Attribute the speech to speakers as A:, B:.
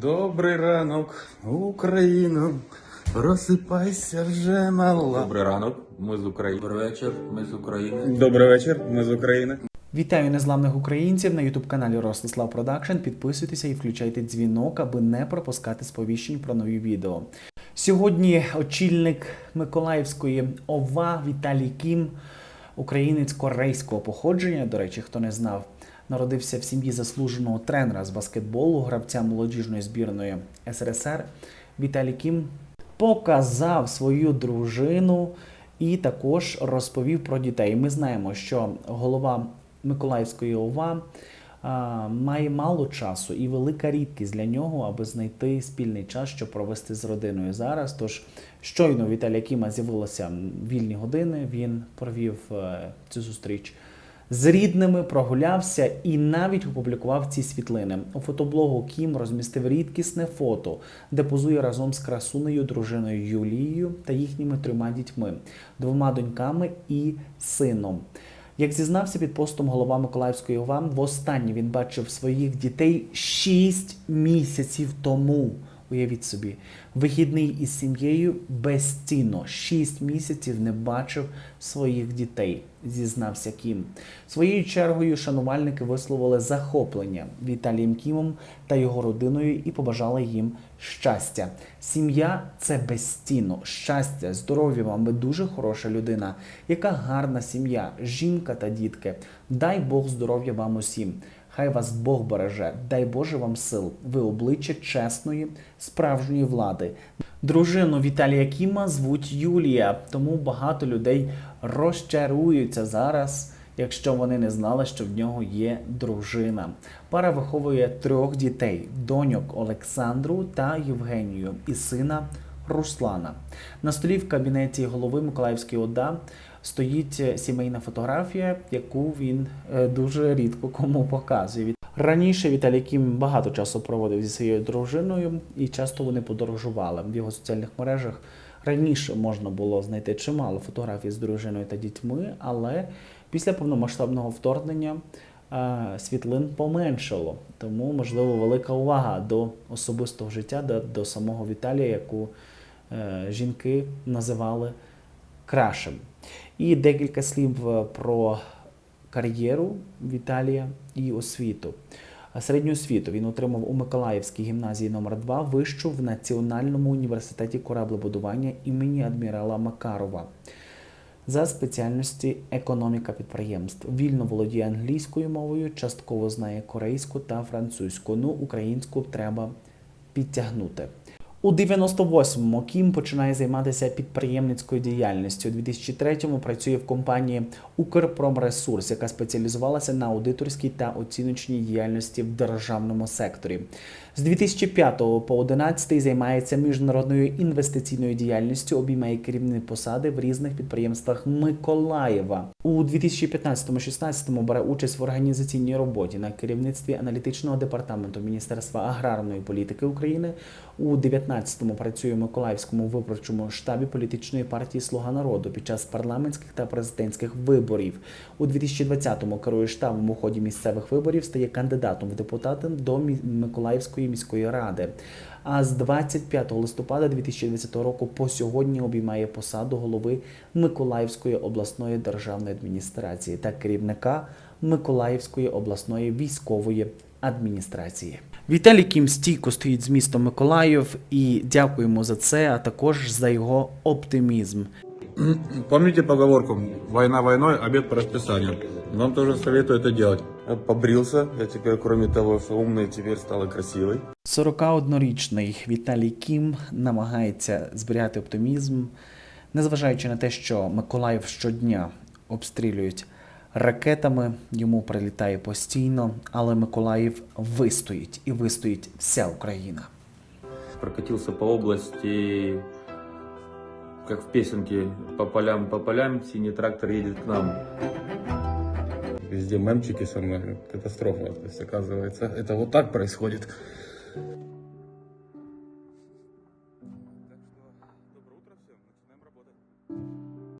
A: Добрий ранок, Україно, просипайся вже мала.
B: Добрий ранок, ми з України. Добрий вечір, ми з України.
A: Добрий вечір, ми з України.
C: Вітаю незламних українців на ютуб каналі Ростислав Продакшн. Підписуйтеся і включайте дзвінок, аби не пропускати сповіщень про нові відео. Сьогодні очільник Миколаївської ОВА Віталій Кім, українець корейського походження. До речі, хто не знав, народився в сім'ї заслуженого тренера з баскетболу, гравця молодіжної збірної СРСР. Віталій Кім показав свою дружину і також розповів про дітей. Ми знаємо, що голова Миколаївської ОВА має мало часу і велика рідкість для нього, аби знайти спільний час, щоб провести з родиною зараз. Тож щойно Віталія Кіма з'явилися вільні години. Він провів е, цю зустріч з рідними, прогулявся і навіть опублікував ці світлини. У фотоблогу Кім розмістив рідкісне фото, де позує разом з красунею дружиною Юлією та їхніми трьома дітьми, двома доньками і сином. Як зізнався під постом голова Миколаївської ОВА, востаннє він бачив своїх дітей 6 місяців тому. Уявіть собі, вихідний із сім'єю безцінно. Шість місяців не бачив своїх дітей, зізнався Кім. Своєю чергою шанувальники висловили захоплення Віталієм Кімом та його родиною і побажали їм щастя. Сім'я це безцінно. Щастя, здоров'я вам, ви дуже хороша людина. Яка гарна сім'я, жінка та дітки. Дай Бог здоров'я вам усім. Хай вас Бог береже, дай Боже вам сил. Ви обличчя чесної, справжньої влади. Дружину Віталія Кіма звуть Юлія, тому багато людей розчаруються зараз, якщо вони не знали, що в нього є дружина. Пара виховує трьох дітей: доньок Олександру та Євгенію і сина Руслана. На столі в кабінеті голови Миколаївської ОДА стоїть е, сімейна фотографія, яку він е, дуже рідко кому показує. Раніше Віталій Кім багато часу проводив зі своєю дружиною і часто вони подорожували в його соціальних мережах. Раніше можна було знайти чимало фотографій з дружиною та дітьми, але після повномасштабного вторгнення е, світлин поменшало. Тому, можливо, велика увага до особистого життя, до, самого Віталія, яку жінки називали крашем. І декілька слів е, про кар'єру Віталія і освіту. Середню освіту він отримав у Миколаївській гімназії номер 2 вищу в Національному університеті кораблебудування імені адмірала Макарова. За спеціальності економіка підприємств. Вільно володіє англійською мовою, частково знає корейську та французьку. Ну, українську треба підтягнути. У 98-му Кім починає займатися підприємницькою діяльністю. У 2003-му працює в компанії Укрпромресурс, яка спеціалізувалася на аудиторській та оціночній діяльності в державному секторі. З 2005 по 11 займається міжнародною інвестиційною діяльністю, обіймає керівні посади в різних підприємствах Миколаєва. У 2015-16 бере участь в організаційній роботі на керівництві аналітичного департаменту Міністерства аграрної політики України. У 19-му працює в Миколаївському виборчому штабі політичної партії Слуга народу під час парламентських та президентських виборів. У 2020-му керує штабом у ході місцевих виборів, стає кандидатом в депутати до Миколаївської міської ради. А з 25 листопада 2020 року по сьогодні обіймає посаду голови Миколаївської обласної державної адміністрації та керівника Миколаївської обласної військової адміністрації. Віталій Кім стійко стоїть з містом Миколаїв і дякуємо за це, а також за його оптимізм.
A: Помните поговорку «Война войной, обед по расписанию». Вам тоже советую это делать. Я побрился, я теперь, кроме того, что умный, теперь стал и красивый.
C: 41-річний Віталій Кім намагається зберігати оптимізм, незважаючи на те, що Миколаїв щодня обстрілюють ракетами, йому прилітає постійно, але Миколаїв вистоїть і вистоїть вся Україна.
B: Прокатился по области, как в песенке, по полям, по полям, синий трактор едет к нам.
A: Везде мемчики со мной. Катастрофа. То есть, оказывается, это вот так происходит.